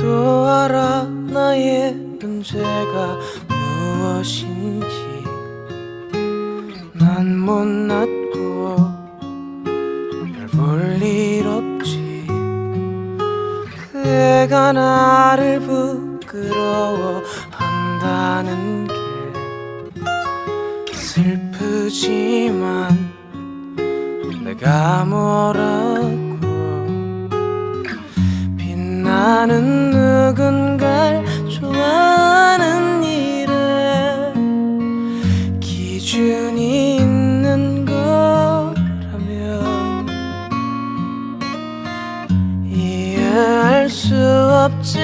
알아 나의 문제가 무엇인지. 난 못났고 별볼일 없지. 그애가 나를 부끄러워한다는 게 슬프지만 내가 뭐라고 빛 나는 누군가를 좋아하는 일에 기준이 있는 거라면 이해할 수 없지만